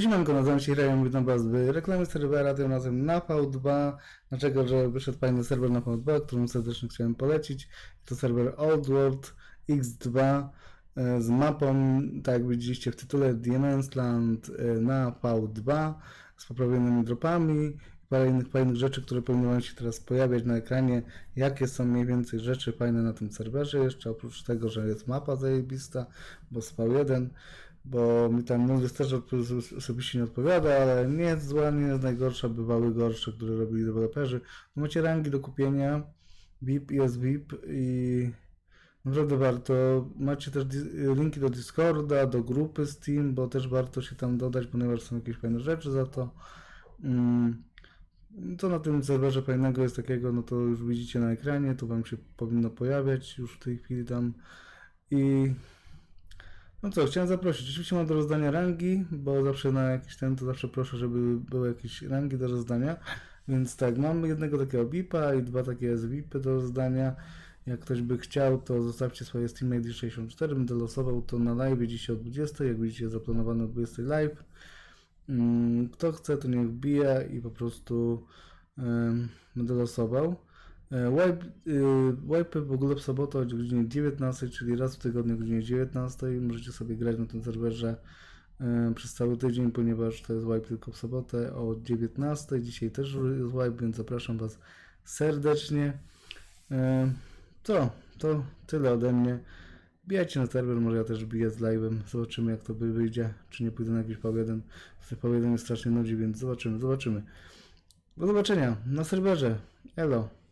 Siemanko, nazywam się Rajon, witam was w reklamy serwera, tym razem na V2. Dlaczego? Że wyszedł fajny serwer na V2, którym serdecznie chciałem polecić. To serwer Old World X2 e, z mapą, tak jak widzieliście w tytule, Demon's Land e, na V2 z poprawionymi dropami i parę innych fajnych rzeczy, które powinny wam się teraz pojawiać na ekranie. Jakie są mniej więcej rzeczy fajne na tym serwerze jeszcze, oprócz tego, że jest mapa zajebista, bo z V1 bo mi tam też odpo- osobiście nie odpowiada, ale nie jest zła, nie jest najgorsza, bywały gorsze, które robili deweloperzy. Macie rangi do kupienia, VIP jest VIP i naprawdę warto. Macie też linki do Discorda, do grupy Steam, bo też warto się tam dodać, ponieważ są jakieś fajne rzeczy za to. Mm. Co na tym serwerze fajnego jest takiego, no to już widzicie na ekranie, tu wam się powinno pojawiać już w tej chwili tam i no co, chciałem zaprosić. Oczywiście mam do rozdania rangi, bo zawsze na jakiś ten to zawsze proszę, żeby były jakieś rangi do rozdania. Więc tak, mam jednego takiego VIP-a i dwa takie SVIP-y do rozdania. Jak ktoś by chciał, to zostawcie swoje Steam ID 64. Będę losował to na live dzisiaj o 20. Jak widzicie, zaplanowane o 20 live. Mm, Kto chce, to niech wbije i po prostu em, będę losował. E, Wipe, y, w ogóle w sobotę o godzinie 19, czyli raz w tygodniu o godzinie 19. Możecie sobie grać na tym serwerze e, przez cały tydzień, ponieważ to jest wipe tylko w sobotę o 19. Dzisiaj też jest wipe, więc zapraszam Was serdecznie. E, Co? To tyle ode mnie. Bijajcie na serwer, może ja też biję z live'em. Zobaczymy jak to wyjdzie. Czy nie pójdę na jakiś V1. Z V1 jest strasznie nudzi, więc zobaczymy, zobaczymy. Do zobaczenia na serwerze. Elo.